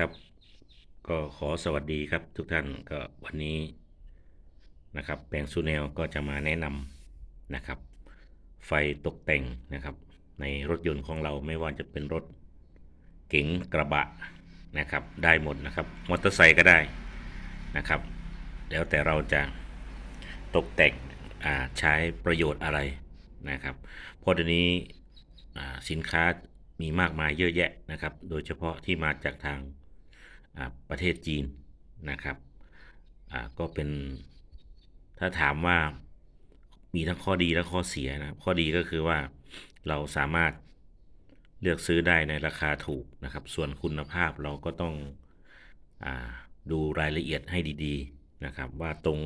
ครับ ก็ขอสวัสดีครับทุกท่านก็วันนี้นะครับแปลงซูแนลก็จะมาแนะนำนะครับ ไฟตกแต่งนะครับ ในรถยนต์ของเราไม่ว่าจะเป็นรถเก๋งกระบะนะครับ ได้หมดนะครับมอเตอร์ไซค์ก็ได้นะครับ แล้วแต่เราจะตกแต่งใช้ประโยชน์อะไรนะครับเพราะเดี๋ยวนี้สินค้ามีมากมายเยอะแยะนะครับ โดยเฉพาะที่มาจากทาง ประเทศจีนนะครับก็เป็นถ้าถามว่ามีทั้งข้อดีและข้อเสียนะครับข้อดีก็คือว่าเราสามารถเลือกซื้อได้ในราคาถูกนะครับ ส่วนคุณภาพเราก็ต้องอดูรายละเอียดให้ดีๆนะครับ ว่าตรง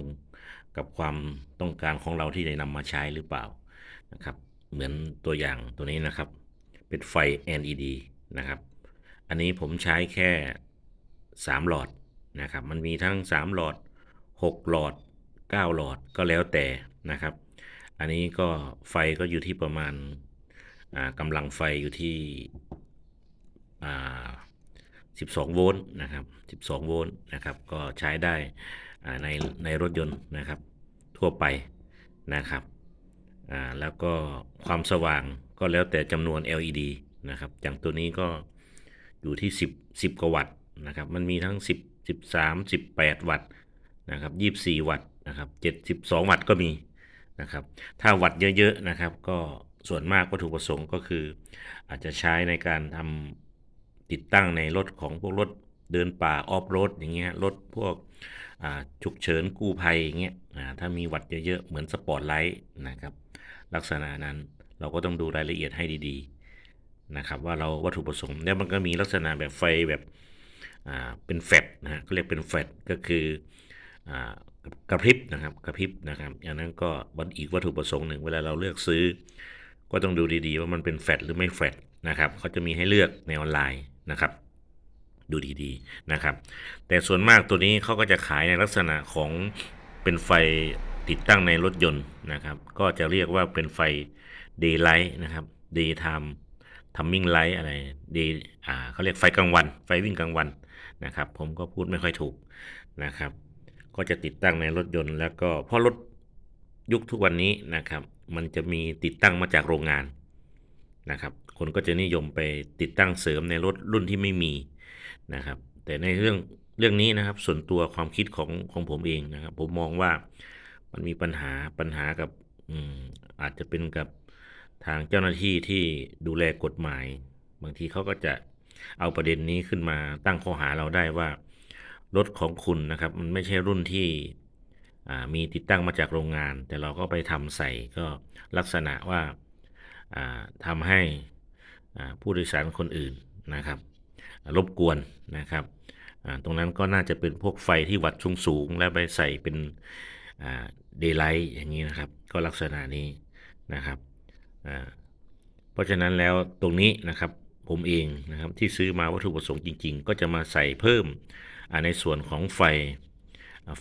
กับความต้องการของเราที่ได้นำมาใช้หรือเปล่านะครับ เหมือนตัวอย่างตัวนี้นะครับ เป็นไฟ LED นะครับ อันนี้ผมใช้แค่ 3 หลอดนะครับ มันมีทั้ง 3 หลอด 6 หลอด 9 หลอดก็แล้วแต่นะครับ อันนี้ก็ไฟก็อยู่ที่ประมาณกำลังไฟอยู่ที่ 12 โวลต์นะครับ 12 โวลต์นะครับ ก็ใช้ได้ในในรถยนต์นะครับ ทั่วไปนะครับแล้วก็ความสว่างก็แล้วแต่จำนวน LED นะครับ อย่างตัวนี้ก็อยู่ที่ 10 10 กว่าวัตต์ นะครับมันมีทั้ง 10 13 18 วัตต์นะครับ24 วัตต์นะครับ72 วัตต์ก็มีนะครับถ้าวัตต์เยอะๆนะครับก็ส่วนมากวัตถุประสงค์ก็คือ อาจจะใช้ในการทำติดตั้งในรถของพวกรถเดินป่าออฟโรดอย่างเงี้ยรถพวกฉุกเฉินกู้ภัยอย่างเงี้ยถ้ามีวัตต์เยอะๆ เหมือนสปอร์ตไลท์นะครับ ลักษณะนั้นเราก็ต้องดูรายละเอียดให้ดีๆนะครับว่าเราวัตถุประสงค์แล้วมันก็มีลักษณะแบบไฟแบบ เป็นแฟลชนะฮะเขาเรียกเป็นแฟลชก็คืออ่ากระพริบนะครับกระพริบนะครับอย่างนั้นก็วันอีกวัตถุประสงค์หนึ่งเวลาเราเลือกซื้อ ก็ต้องดูดีๆ ว่ามันเป็นแฟลชหรือไม่แฟลชนะครับเขาจะมีให้เลือกในออนไลน์นะครับดูดีๆนะครับ แต่ส่วนมากตัวนี้เขาก็จะขายในลักษณะของเป็นไฟติดตั้งในรถยนต์นะครับ ก็จะเรียกว่าเป็นไฟ daylight นะครับ daytime timing light อะไร day อ่าเขาเรียกไฟกลางวัน ไฟวิ่งกลางวัน นะครับ ผมก็พูดไม่ค่อยถูกนะครับ ก็จะติดตั้งในรถยนต์ แล้วก็เพราะรถยุคทุกวันนี้นะครับ มันจะมีติดตั้งมาจากโรงงานนะครับ คนก็จะนิยมไปติดตั้งเสริมในรถรุ่นที่ไม่มีนะครับ แต่ในเรื่องเรื่องนี้นะครับ ส่วนตัวความคิดของของผมเองนะครับ ผมมองว่ามันมีปัญหาปัญหากับอืมอาจจะเป็นกับทางเจ้าหน้าที่ที่ดูแลกฎหมาย บางทีเขาก็จะ เอาประเด็นนี้ขึ้นมาตั้งข้อหาเราได้ว่ารถของคุณนะครับมันไม่ใช่รุ่นที่มีติดตั้งมาจากโรงงาน แต่เราก็ไปทำใส่ก็ลักษณะว่าทำให้ผู้โดยสารคนอื่นนะครับ รบกวนนะครับตรงนั้นก็น่าจะเป็นพวกไฟที่วัดสูงสูงแล้วไปใส่เป็นเดย์ไลท์อย่างนี้นะครับ ก็ลักษณะนี้นะครับเพราะฉะนั้นแล้วตรงนี้นะครับ ผมเองนะครับที่ซื้อมาวัตถุประสงค์จริง ๆ ก็จะมาใส่เพิ่มในส่วนของไฟ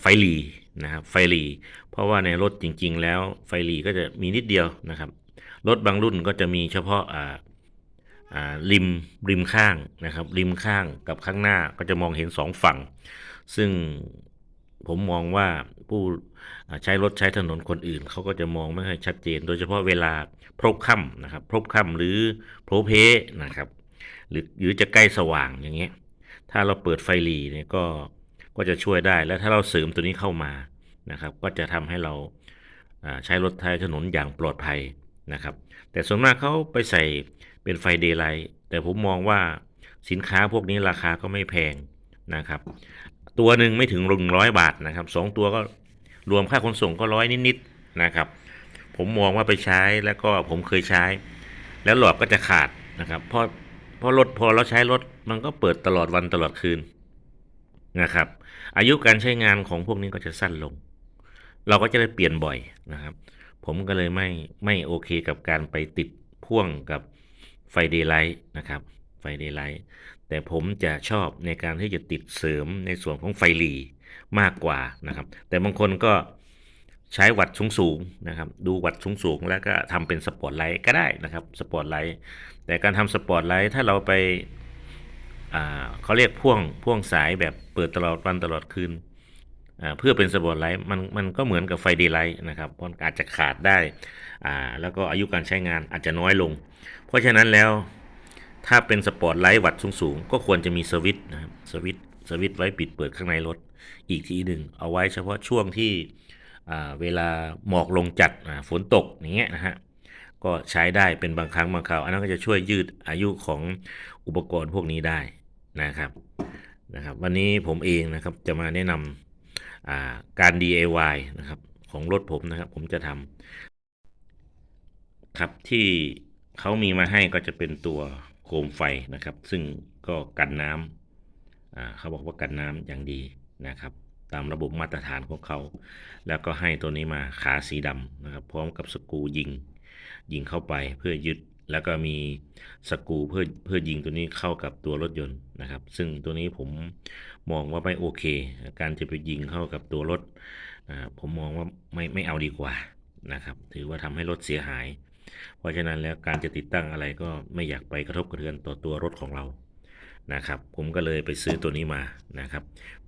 ไฟลีนะครับไฟลี เพราะว่าในรถจริง ๆ แล้วไฟลีก็จะมีนิดเดียวนะครับรถบางรุ่นก็จะมีเฉพาะอ่าริมริมข้างนะครับริมข้างกับข้างหน้าก็จะมองเห็นสองฝั่ง ซึ่งผมมองว่าผู้ใช้รถใช้ถนนคนอื่นเขาก็จะมองไม่ค่อยชัดเจน โดยเฉพาะเวลาพรบค่ำนะครับพรบค่ำหรือโพลเพนะครับ หรือหรือจะใกล้สว่างอย่างเงี้ยถ้าเราเปิดไฟหลีเนี่ยก็ก็จะช่วยได้แล้วถ้าเราเสริมตัวนี้เข้ามานะครับก็จะทำให้เราอ่าใช้รถใช้ถนนอย่างปลอดภัยนะครับ แต่ส่วนมากเขาไปใส่เป็นไฟเดย์ไลท์แต่ผมมองว่าสินค้าพวกนี้ราคาก็ไม่แพงนะครับ ตัวหนึ่งไม่ถึงหนึ่งร้อยบาทนะครับสองตัวก็รวมค่าขนส่งก็ร้อยนิดๆนะครับ ผมมองว่าไปใช้แล้วก็ผมเคยใช้ แล้วหลอดก็จะขาดนะครับ เพราะ เพราะรถพอเราใช้รถมันก็เปิดตลอดวันตลอดคืนนะครับ อายุการใช้งานของพวกนี้ก็จะสั้นลง เราก็จะได้เปลี่ยนบ่อยนะครับ ผมก็เลยไม่ไม่โอเคกับการไปติดพ่วงกับไฟเดย์ไลท์นะครับไฟเดย์ไลท์แต่ผมจะชอบในการที่จะติดเสริมในส่วนของไฟหลีมากกว่านะครับ แต่บางคนก็ ใช้วัดสูงๆนะครับ ดูวัดสูงๆแล้วก็ทำเป็นสปอร์ตไลท์ก็ได้นะครับสปอร์ตไลท์แต่การทำสปอร์ตไลท์ถ้าเราไปอ่าเขาเรียกพ่วงพ่วงสายแบบเปิดตลอดวันตลอดคืนอ่าเพื่อเป็นสปอร์ตไลท์มันมันก็เหมือนกับไฟดย์ไลท์นะครับมันอาจจะขาดได้อ่าแล้วก็อายุการใช้งานอาจจะน้อยลง เพราะฉะนั้นแล้วถ้าเป็นสปอร์ตไลท์วัดสูงๆ ก็ควรจะมีสวิตช์นะครับสวิตช์สวิตช์ไว้ปิดเปิดข้างในรถอีกทีหนึ่งเอาไว้เฉพาะช่วงที่ เวลาหมอกลงจัดฝนตกอย่างเงี้ยนะฮะก็ใช้ได้เป็นบางครั้งบางคราวอันนั้นก็จะช่วยยืดอายุของอุปกรณ์พวกนี้ได้นะครับนะครับ วันนี้ผมเองนะครับจะมาแนะนำาการ DIY นะครับของรถผมนะครับ ผมจะทำครับที่เขามีมาให้ก็จะเป็นตัวโคมไฟนะครับ ซึ่งก็กันน้ำเขาบอกว่ากันน้ำอย่างดีนะครับ ตามระบบมาตรฐานของเขา แล้วก็ให้ตัวนี้มาขาสีดำนะครับพร้อมกับสกูยิง ยิงเข้าไปเพื่อยึดแล้วก็มีสกูเพื่อเพื่อยิงตัวนี้เข้ากับตัวรถยนต์นะครับ ซึ่งตัวนี้ผมมองว่าไม่โอเค การจะไปยิงเข้ากับตัวรถผมมองว่าไม่ไม่เอาดีกว่านะครับ ถือว่าทำให้รถเสียหาย เพราะฉะนั้นแล้วการจะติดตั้งอะไรก็ไม่อยากไปกระทบกระเทือนต่อตัวรถของเรานะครับ ผมก็เลยไปซื้อตัวนี้มานะครับ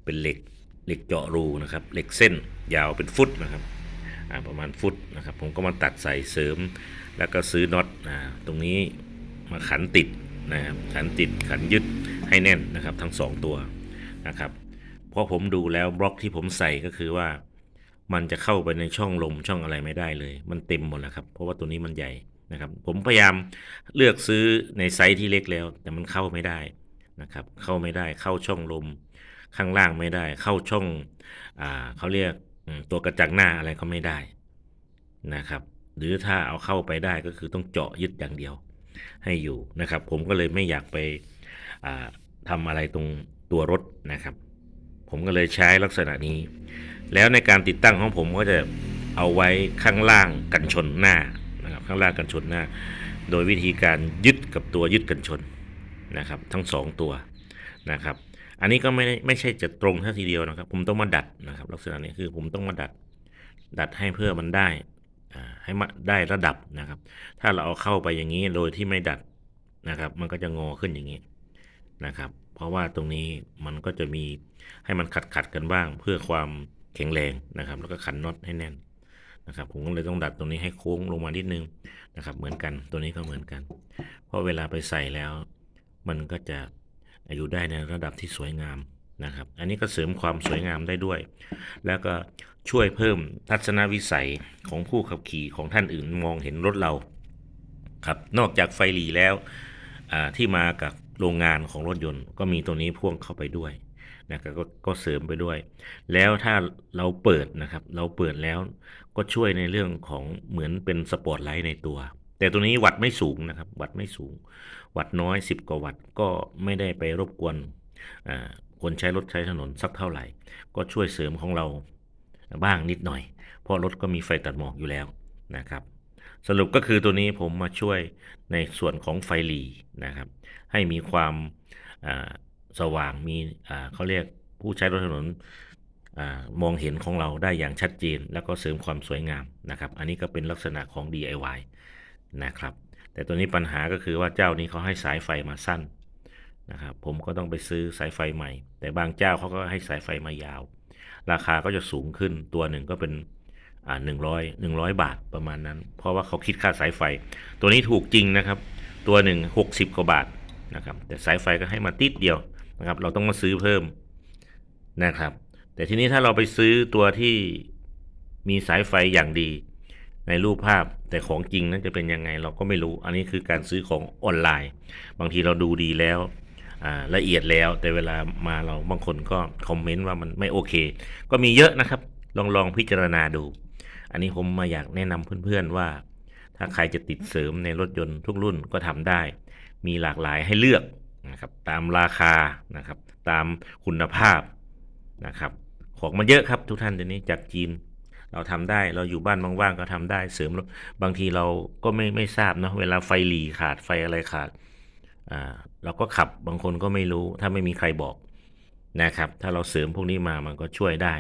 เป็นเหล็ก เหล็กเจาะรูนะครับเหล็กเส้นยาวเป็นฟุตนะครับประมาณฟุตนะครับ ผมก็มาตัดใส่เสริม แล้วก็ซื้อน็อตตรงนี้มาขันติดนะครับขันติดขันยึดให้แน่นนะครับ ทั้งสองตัวนะครับเพราะผมดูแล้วบล็อกที่ผมใส่ก็คือว่า มันจะเข้าไปในช่องลมช่องอะไรไม่ได้เลย มันเต็มหมดแล้วครับ เพราะว่าตัวนี้มันใหญ่นะครับ ผมพยายามเลือกซื้อในไซส์ที่เล็กแล้ว แต่มันเข้าไม่ได้นะครับ เข้าไม่ได้เข้าช่องลม ข้างล่างไม่ได้ เข้าช่องอเขาเรียกตัวกระจังหน้าอะไรก็ไม่ได้นะครับ หรือถ้าเอาเข้าไปได้ก็คือต้องเจาะยึดอย่างเดียวให้อยู่นะครับ ผมก็เลยไม่อยากไปทำอะไรตรงตัวรถนะครับ ผมก็เลยใช้ลักษณะนี้ แล้วในการติดตั้งของผมก็จะเอาไว้ข้างล่างกันชนหน้านะครับข้างล่างกันชนหน้า โดยวิธีการยึดกับตัวยึดกันชนนะครับ ทั้งสองตัวนะครับ อันนี้ก็ไม่ไม่ใช่จะตรงท่าทีเดียวนะครับ ผมต้องมาดัดนะครับ ลักษณะนี้คือผมต้องมาดัด ดัดให้เพื่อมันได้ให้มาได้ระดับนะครับ ถ้าเราเอาเข้าไปอย่างนี้โดยที่ไม่ดัดนะครับ มันก็จะงอขึ้นอย่างนี้นะครับ เพราะว่าตรงนี้มันก็จะมีให้มันขัดขัดกันบ้าง เพื่อความแข็งแรงนะครับ แล้วก็ขันน็อตให้แน่นนะครับ ผมก็เลยต้องดัดตรงนี้ให้โค้งลงมานิดนึงนะครับ เหมือนกันตัวนี้ก็เหมือนกัน เพราะเวลาไปใส่แล้ว มันก็จะ อยู่ได้ในระดับที่สวยงามนะครับ อันนี้ก็เสริมความสวยงามได้ด้วย แล้วก็ช่วยเพิ่มทัศนวิสัยของผู้ขับขี่ของท่านอื่นมองเห็นรถเราครับนอกจากไฟหลีแล้วที่มากับโรงงานของรถยนต์ ก็มีตัวนี้พ่วงเข้าไปด้วยนะครับก็ก็เสริมไปด้วย แล้วถ้าเราเปิดนะครับ เราเปิดแล้วก็ช่วยในเรื่องของเหมือนเป็นสปอตไลท์ในตัว แต่ตัวนี้วัดไม่สูงนะครับ วัดไม่สูง วัดน้อย 10 กว่าวัตต์ก็ไม่ได้ไปรบกวนคนใช้รถใช้ถนนสักเท่าไหร่ ก็ช่วยเสริมของเราบ้างนิดหน่อย เพราะรถก็มีไฟตัดหมอกอยู่แล้วนะครับ สรุปก็คือตัวนี้ผมมาช่วยในส่วนของไฟหลีนะครับ ให้มีความสว่างมีเขาเรียกผู้ใช้รถถนนอมองเห็นของเราได้อย่างชัดเจน แล้วก็เสริมความสวยงามนะครับ อันนี้ก็เป็นลักษณะของ DIY นะครับ แต่ตัวนี้ปัญหาก็คือว่าเจ้านี้เขาให้สายไฟมาสั้นนะครับผมก็ต้องไปซื้อสายไฟใหม่ แต่บางเจ้าเขาก็ให้สายไฟมายาว ราคาก็จะสูงขึ้นตัวหนึ่งก็เป็นอ่าหนึ่งร้อยหนึ่งร้อยบาทประมาณนั้น เพราะว่าเขาคิดค่าสายไฟ ตัวนี้ถูกจริงนะครับ ตัวหนึ่งหกสิบกว่าบาทนะครับ แต่สายไฟก็ให้มาติดเดียวนะครับ เราต้องมาซื้อเพิ่มนะครับ แต่ทีนี้ถ้าเราไปซื้อตัวที่มีสายไฟอย่างดี ในรูปภาพแต่ของจริงนั้นจะเป็นยังไงเราก็ไม่รู้ อันนี้คือการซื้อของออนไลน์ บางทีเราดูดีแล้วละเอียดแล้ว แต่เวลามาเราบางคนก็คอมเมนต์ว่ามันไม่โอเค ก็มีเยอะนะครับ ลองลองพิจารณาดู อันนี้ผมมาอยากแนะนำเพื่อนๆว่า ถ้าใครจะติดเสริมในรถยนต์ทุกรุ่นก็ทำได้ มีหลากหลายให้เลือกนะครับตามราคานะครับ ตามคุณภาพนะครับของมันเยอะครับทุกท่านเดี๋ยวนี้จากจีน เราทำได้เราอยู่บ้านว่างๆก็ทำได้เสริมรถบางทีเราก็ไม่ไม่ทราบเนาะเวลาไฟหลีขาดไฟอะไรขาดอ่าเราก็ขับบางคนก็ไม่รู้ถ้าไม่มีใครบอกนะครับ ถ้าเราเสริมพวกนี้มามันก็ช่วยได้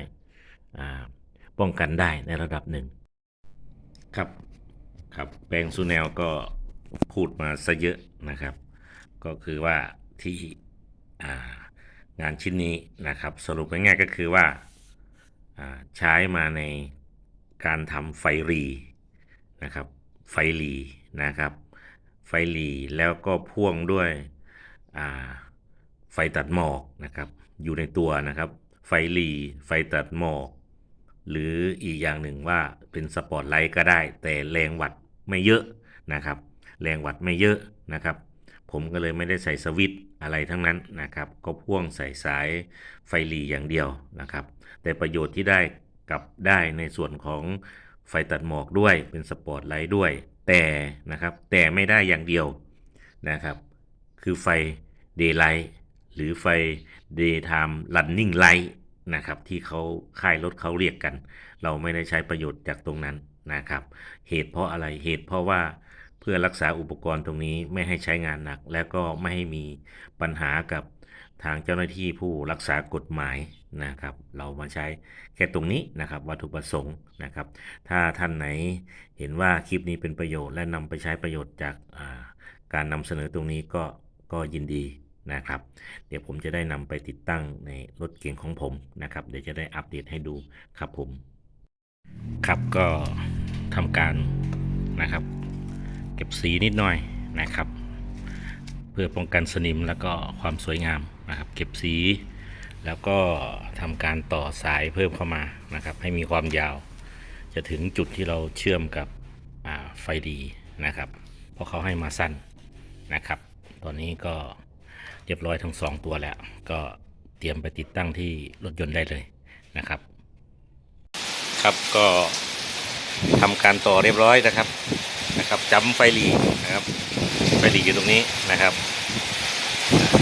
อ่าป้องกันได้ในระดับหนึ่ง ครับครับแปลงซูแนลก็พูดมาซะเยอะนะครับ ก็คือว่าที่อ่างานชิ้นนี้นะครับ สรุปง่ายๆก็คือว่าอ่าใช้มาใน การทำไฟรีนะครับไฟรีนะครับไฟรีแล้วก็พ่วงด้วยไฟตัดหมอกนะครับอยู่ในตัวนะครับไฟรีไฟตัดหมอก หรืออีกอย่างหนึ่งว่าเป็นสปอตไลท์ก็ได้ แต่แรงวัดไม่เยอะนะครับ แรงวัดไม่เยอะนะครับ ผมก็เลยไม่ได้ใส่สวิตอะไรทั้งนั้นนะครับ ก็พ่วงใส่สายไฟหลีอย่างเดียวนะครับ แต่ประโยชน์ที่ได้ กับได้ในส่วนของไฟตัดหมอกด้วยเป็นสปอร์ตไลท์ด้วย แต่นะครับแต่ไม่ได้อย่างเดียวนะครับ คือไฟ Daylight หรือไฟ Daytime Running Light นะครับที่เขาค่ายรถเขาเรียกกัน เราไม่ได้ใช้ประโยชน์จากตรงนั้นนะครับ เหตุเพราะอะไรเหตุเพราะว่าเพื่อรักษาอุปกรณ์ตรงนี้ไม่ให้ใช้งานหนัก และก็ไม่ให้มีปัญหากับทางเจ้าหน้าที่ผู้รักษากฎหมาย นะครับ เรามาใช้แค่ตรงนี้นะครับวัตถุประสงค์นะครับ ถ้าท่านไหนเห็นว่าคลิปนี้เป็นประโยชน์และนำไปใช้ประโยชน์จากาการนำเสนอตรงนี้ก็ก็ยินดีนะครับ เดี๋ยวผมจะได้นำไปติดตั้งในรถเก๋งของผมนะครับ เดี๋ยวจะได้อัปเดตให้ดูครับผม ครับก็ทำการนะครับ เก็บสีนิดหน่อยนะครับ เพื่อป้องกันสนิมแล้วก็ความสวยงามนะครับ เก็บสี แล้วก็ทำการต่อสายเพิ่มเข้ามานะครับ ให้มีความยาว จะถึงจุดที่เราเชื่อมกับไฟดีนะครับ เพราะเขาให้มาสั้นนะครับ ตอนนี้ก็เรียบร้อยทั้งสองตัวแล้ว ก็เตรียมไปติดตั้งที่รถยนต์ได้เลยนะครับ ครับก็ทำการต่อเรียบร้อยนะครับนะครับจำไฟหลีนะครับไฟหลีอยู่ตรงนี้นะครับ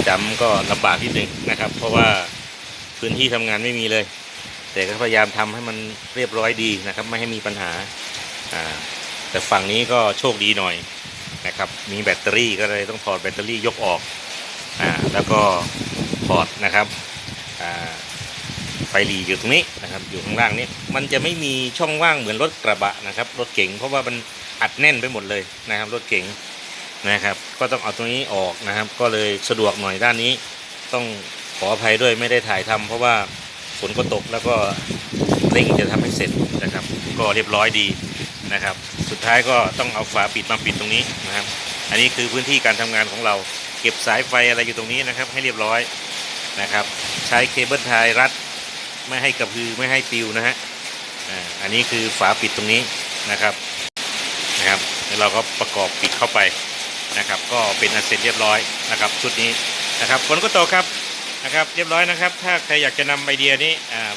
จำก็ลำบากนิดหนึ่งนะครับ เพราะว่า พื้นที่ทำงานไม่มีเลย แต่ก็พยายามทำให้มันเรียบร้อยดีนะครับ ไม่ให้มีปัญหาอ่าแต่ฝั่งนี้ก็โชคดีหน่อยนะครับ มีแบตเตอรี่ก็เลยต้องถอดแบตเตอรี่ยกออกอ่าแล้วก็ถอดนะครับอ่าไฟหลีอยู่ตรงนี้นะครับอยู่ข้างล่างนี้มันจะไม่มีช่องว่างเหมือนรถกระบะนะครับ รถเก๋งเพราะว่ามันอัดแน่นไปหมดเลยนะครับ รถเก๋งนะครับ ก็ต้องเอาตรงนี้ออกนะครับ ก็เลยสะดวกหน่อยด้านนี้ต้อง ขออภัยด้วยไม่ได้ถ่ายทำเพราะว่าฝนก็ตกแล้วก็เร่งจะทำให้เสร็จนะครับ ก็เรียบร้อยดีนะครับ สุดท้ายก็ต้องเอาฝาปิดมาปิดตรงนี้นะครับ อันนี้คือพื้นที่การทำงานของเรา เก็บสายไฟอะไรอยู่ตรงนี้นะครับ ให้เรียบร้อยนะครับ ใช้เคเบิลไทยรัด ไม่ให้กระพือไม่ให้ปิวนะฮะอันนี้คือฝาปิดตรงนี้นะครับนะครับแล้วเราก็ประกอบปิดเข้าไปนะครับ ก็เป็นอันเสร็จเรียบร้อยนะครับ ชุดนี้นะครับฝนก็ตกครับ นะครับเรียบร้อยนะครับ ถ้าใครอยากจะนำไอเดียนี้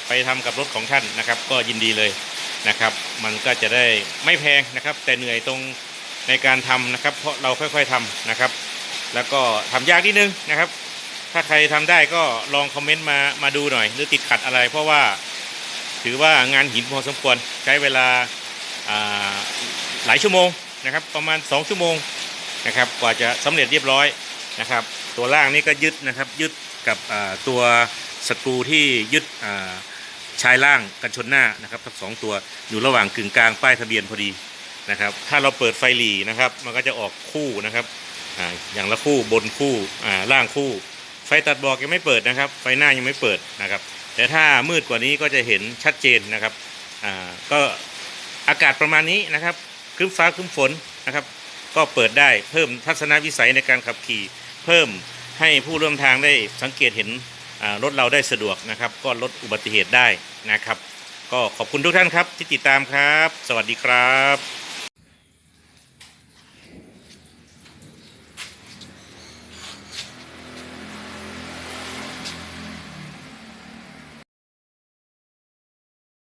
ไปทำกับรถของท่านนะครับ ก็ยินดีเลยนะครับ มันก็จะได้ไม่แพงนะครับ แต่เหนื่อยตรงในการทำนะครับ เพราะเราค่อยๆทำนะครับ แล้วก็ทำยากนิดนึงนะครับ ถ้าใครทำได้ก็ลองคอมเมนต์มามาดูหน่อย หรือติดขัดอะไร เพราะว่าถือว่างานหินพอสมควรใช้เวลาาหลายชั่วโมงนะครับ ประมาณ 2 ชั่วโมงนะครับ กว่าจะสำเร็จเรียบร้อยนะครับ ตัวล่างนี่ก็ยึดนะครับ ยึด กับตัวสกรูที่ยึดชายล่างกันชนหน้านะครับทั้งสองตัวอยู่ระหว่างกึ่งกลางป้ายทะเบียนพอดีนะครับ ถ้าเราเปิดไฟหลีนะครับ มันก็จะออกคู่นะครับออย่างละคู่บนคู่ล่างคู่ ไฟตัดบอกยังไม่เปิดนะครับ ไฟหน้ายังไม่เปิดนะครับ แต่ถ้ามืดกว่านี้ก็จะเห็นชัดเจนนะครับก็อากาศประมาณนี้นะครับครึ้มฟ้าครึ้มฝนนะครับ ก็เปิดได้เพิ่มทัศนวิสัยในการขับขี่เพิ่ม ให้ผู้ร่วมทางได้สังเกตเห็นรถเราได้สะดวกนะครับ ก็ลดอุบัติเหตุได้นะครับ ก็ขอบคุณทุกท่านครับที่ติดตามครับ สวัสดีครับ